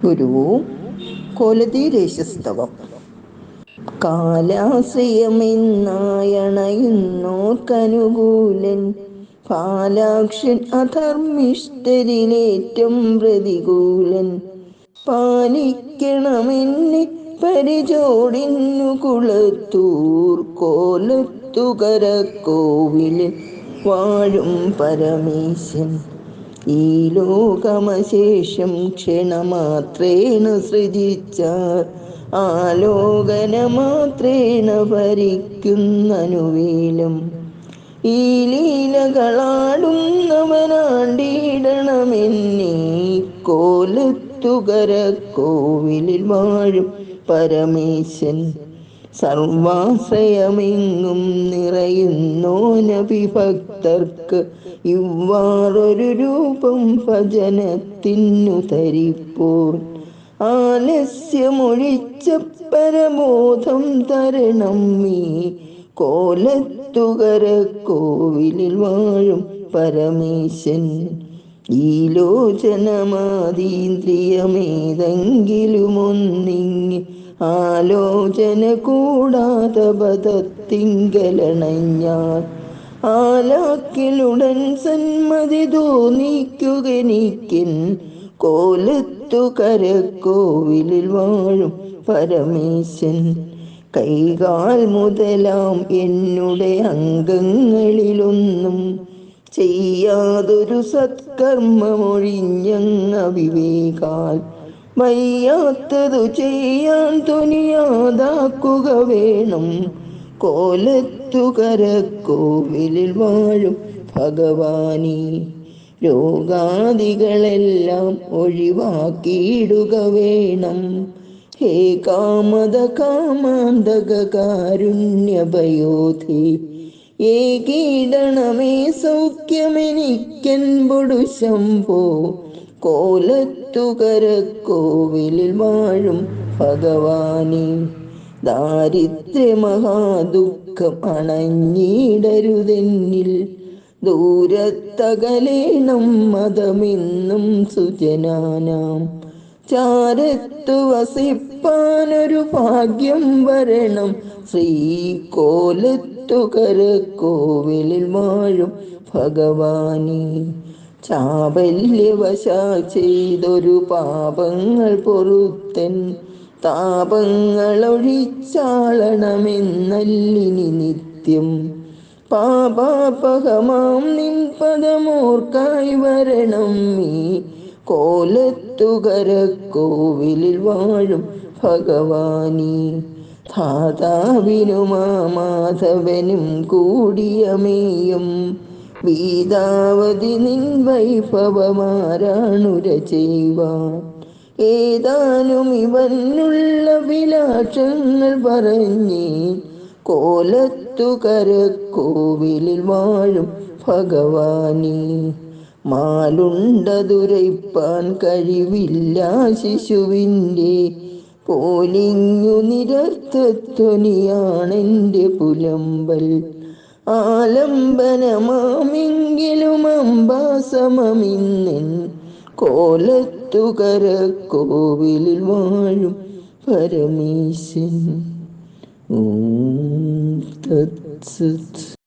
ഗുരുവും കൊലതീരേശസ്തവം കാലാശ്രയമെന്നായണയുന്നോർക്കനുകൂലൻ പാലാക്ഷൻ അധർമ്മിഷ്ടരിലേറ്റം പ്രതികൂലൻ പാലിക്കണമെന്നെ പരിചോടിന്നു കുളത്തൂർ കോലത്തുകര കോവിലിൽ വാഴും പരമേശൻ ഈ ലോകമശേഷം ക്ഷണമാത്രേണ സൃജിച്ച ആലോകനമാത്രേണ ഭരിക്കുന്നനുവീലും ഈ ലീലകളാടുന്നവനാണ്ടിടണമെന്നീ കോലത്തുകര കോവിലിൽ വാഴും പരമേശൻ. സർവാശ്രയമെങ്ങും നിറയുന്നു ഭക്തർക്ക്. ഇവ്വാറൊരു രൂപം ഭജനത്തിനു തരിപ്പോൾ. ആലസ്യമൊഴിച്ച പരബോധം തരണം നീ കോലത്തുകര കോവിലിൽ വാഴും പരമേശൻ. ഈ ലോചനമാതീന്ദ്രിയമേതെങ്കിലുമൊന്നിങ്ങി ആലോചന കൂടാതെ ബദത്തിങ്കലണഞ്ഞാൽ ആലാക്കിലുടൻ സന്മതി തോന്നിക്കുകനിക്കൻ കോലത്തു കരക്കോവിലിൽ വാഴും പരമേശൻ. കൈകാൽ മുതലാം എന്നുടെ അംഗങ്ങളിലൊന്നും ചെയ്യാതൊരു സത്കർമ്മമൊഴിഞ്ഞങ്ങ വിവേകാൽ വയ്യാത്തതു ചെയ്യാൻ തുനിയാതാക്കുക വേണം. കോലത്തു കോവിലിൽ വാഴും ഭഗവാനി. രോഗാദികളെല്ലാം ഒഴിവാക്കിയിടുക വേണം. ഹേ കാമത കാമാന്തക കാരുണ്യഭയോധി. ഏകീടണമേ സൗഖ്യമെനിക്കെൻപൊടു ശംഭോ. കോലത്തുകര കോവിലിൽ വാഴും ഭഗവാനി. ദാരിദ്ര്യമഹാദുഃഖം അണഞ്ഞിടരുതെന്നിൽ ദൂരത്തകലേണം മതമെന്നും സുജനാനാം. ചാരത്തു വസിപ്പാനൊരു ഭാഗ്യം വരണം ശ്രീ കോലത്തുകര കോവിലിൽ വാഴും ഭഗവാനി. ചാബല്യവശ ചെയ്തൊരു പാപങ്ങൾ പൊറുത്തൻ താപങ്ങളൊഴിച്ചാളണമെന്നല്ലിനി നിത്യം. പാപാപഹമാം നിൻ പദമോർക്കായി വരണം നീ. കോലത്തുകര കോവിലിൽ വാഴും ഭഗവാനി. ധാതാവിനും മാധവനും കൂടിയമേയും വീതാവതി നിൻ വൈഭവമാരാണുര ചെയ്യുവാൻ ഏതാനും ഇവനുള്ള വിലാക്ഷങ്ങൾ പറഞ്ഞേ. കോലത്തുകരക്കോവിലിൽ വാഴും ഭഗവാനി. മാലുണ്ടതുരൈപ്പാൻ കഴിവില്ല ശിശുവിന്റെ പോലിങ്ങു നിരർത്ഥധ്വനിയാണെന്റെ പുലമ്പൽ. ആലംബനമാമെങ്കിലും അംബാസമമിന്നൻ കോലത്തുകര കോവിലിൽ വാഴും പരമേശൻ ഓം തത്സത്